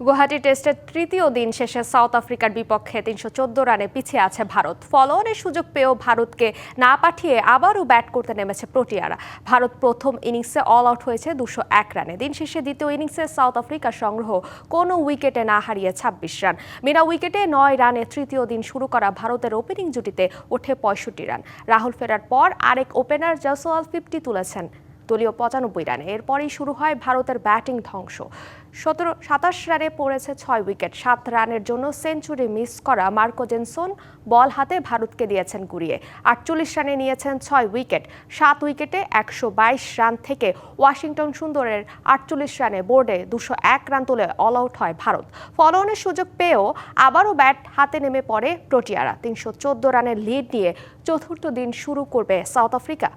গুয়াহাটি টেস্টের তৃতীয় দিন শেষে সাউথ আফ্রিকার বিপক্ষে তিনশো চোদ্দ রানে পিছিয়ে আছে ভারত। ফলোয়ারের সুযোগ পেয়েও ভারতকে না পাঠিয়ে আবারও ব্যাট করতে নেমেছে প্রোটিয়ারা। ভারত প্রথম ইনিংসে অল আউট হয়েছে দুশো এক রানে। দিন শেষে দ্বিতীয় ইনিংসে সাউথ আফ্রিকার সংগ্রহ কোনো উইকেটে না হারিয়ে ছাব্বিশ রান। বিনা উইকেটে নয় রানে তৃতীয় দিন শুরু করা ভারতের ওপেনিং জুটিতে ওঠে পঁয়ষট্টি রান। রাহুল ফেরার পর আরেক ওপেনার জসওয়াল ফিফটি তুলেছেন। দলীয় পঁচানব্বই রানে। এরপরই শুরু হয় ভারতের ব্যাটিং ধ্বংস। সতেরো, সাতাশ রানে পড়েছে ছয় উইকেট। সাত রানের জন্য সেঞ্চুরি মিস করা মার্কো জেনসন বল হাতে ভারতকে দিয়েছেন গুড়িয়ে আটচল্লিশ রানে নিয়েছেন ছয় উইকেট। সাত উইকেটে একশো বাইশ রান থেকে ওয়াশিংটন সুন্দরের আটচল্লিশ রানে বোর্ডে দুশো এক রান তুলে অল আউট হয় ভারত। ফলোঅনের সুযোগ পেয়েও আবারও ব্যাট হাতে নেমে পড়ে প্রোটিয়ারা। তিনশো চোদ্দ রানের লিড নিয়ে চতুর্থ দিন শুরু করবে সাউথ আফ্রিকা।